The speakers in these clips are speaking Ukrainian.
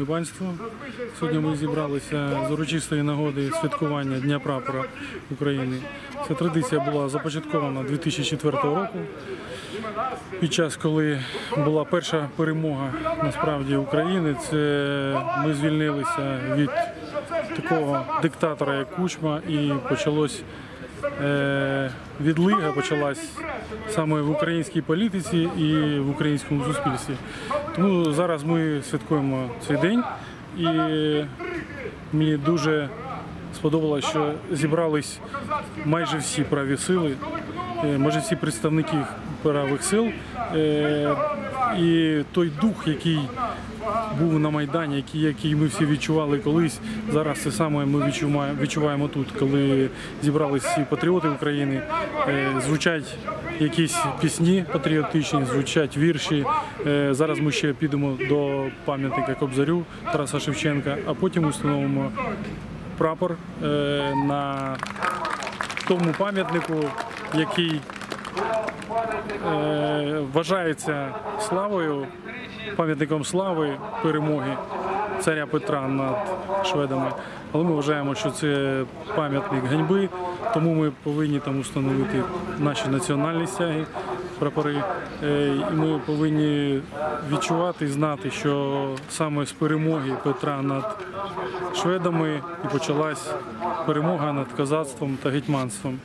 Панство, сьогодні ми зібралися з урочистої нагоди святкування Дня прапора України. Ця традиція була започаткована 2004 року. Під час, коли була перша перемога насправді України, це ми звільнилися від такого диктатора, як Кучма, і почалось відлига почалась саме в українській політиці і в українському суспільстві. Тому зараз ми святкуємо цей день, і мені дуже сподобалося, що зібрались майже всі праві сили, е, майже всі представники правих сил. Е, І той дух, який був на Майдані, який, який ми всі відчували колись. Зараз це саме ми відчуваємо, відчуваємо тут, коли зібралися всі патріоти України. Е, звучать якісь пісні патріотичні, звучать вірші. Е, зараз ми ще підемо до пам'ятника Кобзарю Тараса Шевченка, а потім установимо прапор е, на тому пам'ятнику, який вважається славою, пам'ятником слави перемоги царя Петра над шведами. Але ми вважаємо, що це пам'ятник ганьби, тому ми повинні там установити наші національні стяги, прапори. Е, І ми повинні відчувати і знати, що саме з перемоги Петра над шведами і почалась перемога над козацтвом та гетьманством.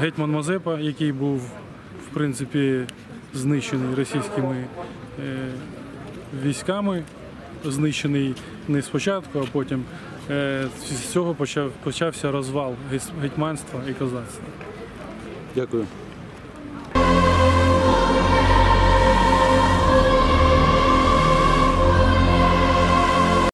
Гетьман Мазепа, який був принципі знищений російськими е, військами, знищений не спочатку, а потім е, з цього почав, почався розвал геть- гетьманства і козацтва. Дякую.